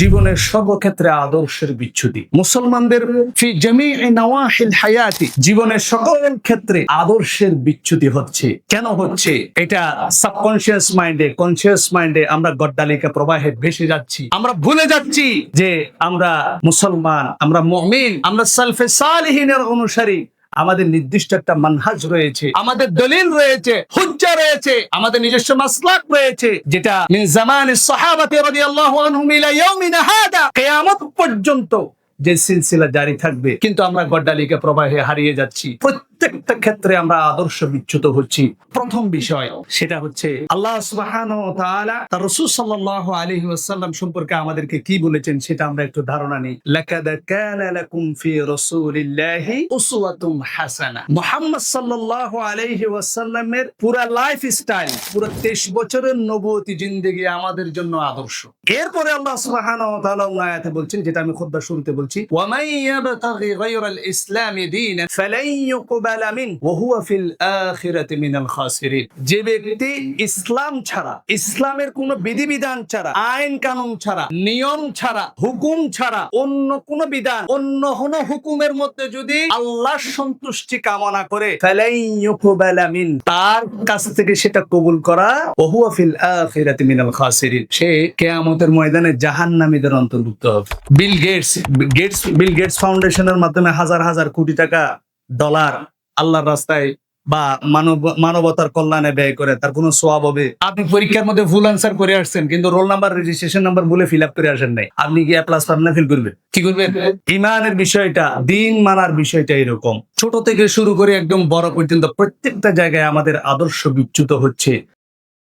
জীবনের সর্বক্ষেত্রে আদর্শের বিচ্ছুতি মুসলমানদের জীবনের সকল ক্ষেত্রে আদর্শের বিচ্ছুতি হচ্ছে। কেন হচ্ছে? এটা সাবকনশিয়াস মাইন্ডে কনসিয়াস মাইন্ডে আমরা গড্ডালিকা প্রবাহে ভেসে যাচ্ছি। আমরা ভুলে যাচ্ছি যে আমরা মুসলমান, আমরা মুমিন, আমরা সালফে সালিহিনের অনুসারী। আমাদের নির্দিষ্ট একটা মানহাজ রয়েছে, আমাদের দলিল রয়েছে, হুজ্জা রয়েছে। আমাদের নিজস্ব মাসলাক রয়েছে, যেটা মিন জামান সাহাবাতে রাদিয়াল্লাহু আনহুম ইলা ইয়াউমিনা হাদা। কিয়ামত পর্যন্ত যে সিলসিলা জারি থাকবে, কিন্তু আমরা গড্ডালিকে প্রবাহে হারিয়ে যাচ্ছি। প্রত্যেকটা ক্ষেত্রে আমরা আদর্শ বিচ্যুত হচ্ছি। প্রথম বিষয় সেটা হচ্ছে, আল্লাহ তাআলা তার রাসূল সাল্লাল্লাহু আলাইহি ওয়াসাল্লাম সম্পর্কে আমাদেরকে কি বলেছেন সেটা আমরা একটু ধারণা নিই। পুরা পুরো 23 বছরের নবুয়তি জিন্দেগি আমাদের জন্য আদর্শ। এরপরে আল্লাহ তাআলা আয়াতে বলছেন, যেটা আমি খুতবা শুরুতে বলছি ইসলামি দীনান ফালান মিন ওয়া হুয়া ফিল আখিরাতি মিনাল খাসিরিন। যে ব্যক্তি ইসলাম ছাড়া ইসলামের কোনো বিধিবিধান ছাড়া আইন কানুন ছাড়া নিয়ম ছাড়া হুকুম ছাড়া অন্য কোন বিধান অন্য কোন হুকুমের মধ্যে যদি আল্লাহর সন্তুষ্টি কামনা করে ফালান ইউকবালা মিন তার কাছ থেকে সেটা কবুল করা ওয়া হুয়া ফিল আখিরাতি মিনাল খাসিরিন। সে কিয়ামতের ময়দানে জাহান্নামীদের অন্তর্ভুক্ত হবে। Bill Gates Gates Bill Gates ফাউন্ডেশনের মাধ্যমে হাজার হাজার কোটি টাকা ডলার আল্লাহর রাস্তায় বা মানব, মানবতার কল্যাণে ব্যয় করে, তার কোনো সোয়াব হবে? আপনি পরীক্ষার মধ্যে ভুল আনসার করে আসছেন, কিন্তু রোল নাম্বার রেজিস্ট্রেশন নাম্বার বলে ফিল আপ করে আসেন নাই। আপনি কি প্লাস পাবেন না ফিল করবেন? কি করবেন? ইমানের বিষয়টা, দিন মানার বিষয়টা এরকম। ছোট থেকে শুরু করে একদম বড় পর্যন্ত প্রত্যেকটা জায়গায় আমাদের আদর্শ বিচ্যুত হচ্ছে।